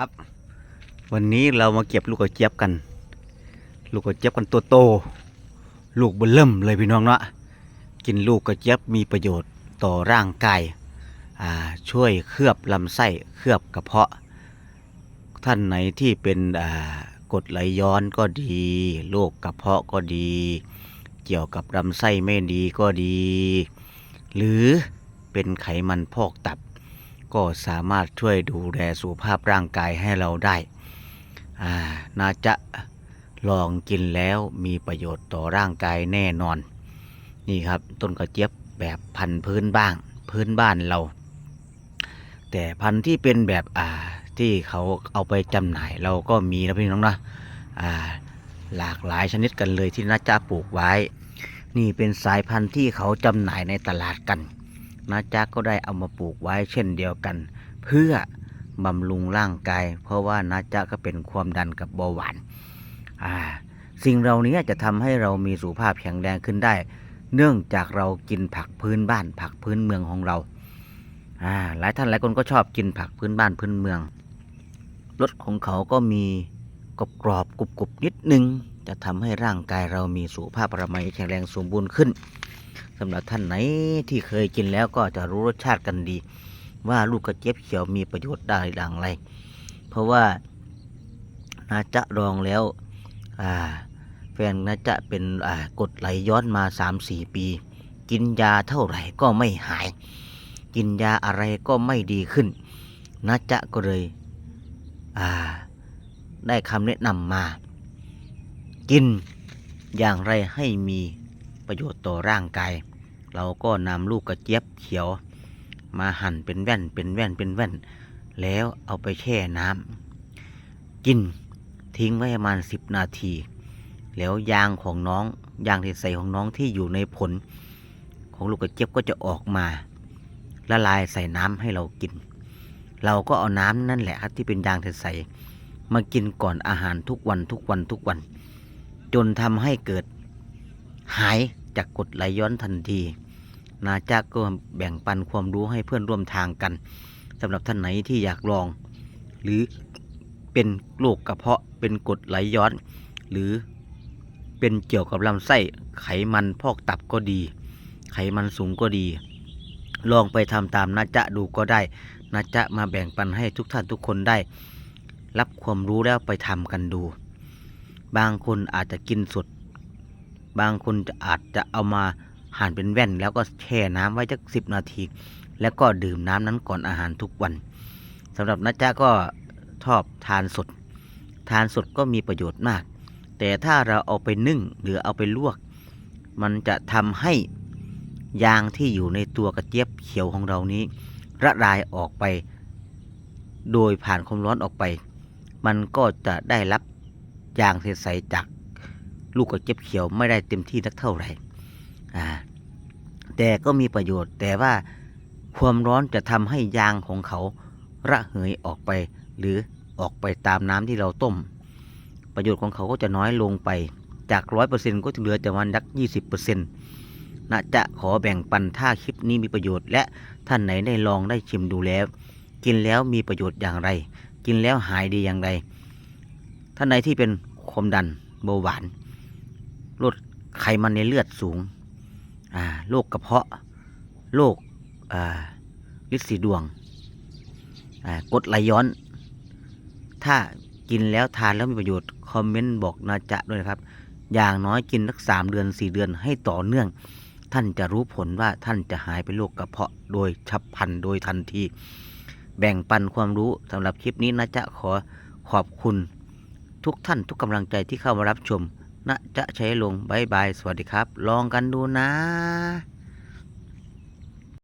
ครับวันนี้เรามาเก็บลูกกระเจี๊ยบกัน ลูกกระเจี๊ยบกันตัวโต ลูกเบลเริ่มเลยพี่น้องเนาะกินลูกกระเจี๊ยบมีประโยชน์ต่อร่างกายอ่าช่วยเคลือบลำไส้เคลือบกระเพาะ ท่านไหนที่เป็นอ่ากดไหลย้อนก็ดีโรคกระเพาะก็ดี เกี่ยวกับลำไส้ไม่ดีก็ดี หรือเป็นไขมันพอกตับ ก็สามารถช่วยดูแลสุขภาพร่างกายให้เราได้อาน่าจะลองกินแล้วมีประโยชน์ต่อร่างกายแน่นอน นี่ครับต้นกระเจี๊ยบแบบพันธุ์พื้นบ้าง พื้นบ้านเรา แต่พันธุ์ที่เป็นแบบอ่าที่เขาเอาไปจำหน่ายเราก็มีนะพี่น้องนะอ่าหลากหลายชนิดกันเลยที่น่าจะปลูกไว้ นี่เป็นสายพันธุ์ที่เขาจำหน่ายในตลาดกัน นาจักก็ได้เอามาปลูกไว้เช่นเดียวกัน เพื่อบำรุงร่างกาย เพราะว่านาจักก็เป็นความดันกับเบาหวานอ่าสิ่งเหล่านี้จะทำให้เรามีสุขภาพแข็งแรงขึ้นได้ เนื่องจากเรากินผักพื้นบ้านผักพื้นเมืองของเราอ่าหลายท่านหลายคนก็ชอบกินผักพื้นบ้านพื้นเมืองรสของเขาก็มีกรอบกรอบกรุบกรุบนิดนึง จะทำให้ร่างกายเรามีสุขภาพอนามัยแข็งแรงสมบูรณ์ขึ้น สำหรับท่านไหนที่เคยกินแล้วก็จะรู้รสชาติกันดี ว่าลูกกระเจี๊ยบเขียวมีประโยชน์ได้ดังไร เพราะว่านาจะลองแล้วอ่าแฟนนาจะเป็นอ่ากดไหลย้อนมา 3-4 ปี กินยาเท่าไหร่ก็ไม่หาย กินยาอะไรก็ไม่ดีขึ้นนาจะก็เลยอ่าได้คำแนะนำมา กินอย่างไรให้มี ประโยชน์ต่อร่างกาย เราก็นำลูกกระเจี๊ยบเขียว มาหั่นเป็นแว่นเป็นแว่นเป็นแว่น แล้วเอาไปแช่น้ำกินทิ้งไว้ประมาณสิบนาที แล้วยางของน้องยางที่ใสของน้องที่อยู่ในผล ของลูกกระเจี๊ยบก็จะออกมา ละลายใส่น้ำให้เรากิน เราก็เอาน้ำนั่นแหละครับที่เป็นยางที่ใสมากินก่อนอาหารทุกวันทุกวันทุกวัน จนทำให้เกิดหาย จากกดไหลย้อนทันทีนาจากก็แบ่งปันความรู้ให้เพื่อนร่วมทางกันสำหรับท่านไหนที่อยากลอง หรือเป็นโรคกระเพาะเป็นกดไหลย้อน หรือเป็นเกี่ยวกับลำไส้ไขมันพอกตับก็ดี ไขมันสูงก็ดี ลองไปทำตามนาจะดูก็ได้นาจะมาแบ่งปันให้ทุกท่านทุกคนได้ รับความรู้แล้วไปทำกันดู บางคนอาจจะกินสด บางคนจะอาจจะเอามาหั่นเป็นแว่น แล้วก็แช่น้ำไว้สักสิบนาที แล้วก็ดื่มน้ำนั้นก่อนอาหารทุกวันสำหรับนัจจ้าก็ชอบทานสด ทานสดก็มีประโยชน์มาก แต่ถ้าเราเอาไปนึ่งหรือเอาไปลวก มันจะทำให้ยางที่อยู่ในตัวกระเจี๊ยบเขียวของเรานี้ ระลายออกไป โดยผ่านความร้อนออกไป มันก็จะได้รับยางใสๆจาก ลูกกระเจี๊ยบเขียวไม่ได้เต็มที่นักเท่าไหร่อ่าแต่ก็มีประโยชน์ แต่ว่าความร้อนจะทำให้ยางของเขาระเหยออกไป หรือออกไปตามน้ำที่เราต้ม ประโยชน์ของเขาก็จะน้อยลงไปจากร้อยเปอร์เซ็นก็จะเหลือแต่วันยักยี่สิบเปอร์เซ็นต์นะจะขอแบ่งปันถ้าคลิปนี้มีประโยชน์ และท่านไหนได้ลองได้ชิมดูแล้ว กินแล้วมีประโยชน์อย่างไร กินแล้วหายดีอย่างไร ท่านไหนที่เป็นความดันเบาหวาน ลดไขมันในเลือดสูงโรคกระเพาะโรคลิดสีดวงกดไหลย้อน ถ้ากินแล้วทานแล้วมีประโยชน์ คอมเมนต์บอกนาจะด้วยนะครับ อย่างน้อยกินสักสามเดือนสี่เดือนให้ต่อเนื่อง ท่านจะรู้ผลว่าท่านจะหายเป็นโรคกระเพาะโดยฉับพลันโดยทันที แบ่งปันความรู้สำหรับคลิปนี้นะจะขอขอบคุณทุกท่านทุกกำลังใจที่เข้ามารับชม นะจะใช้ลงบายบาย สวัสดีครับ ลองกันดูนะ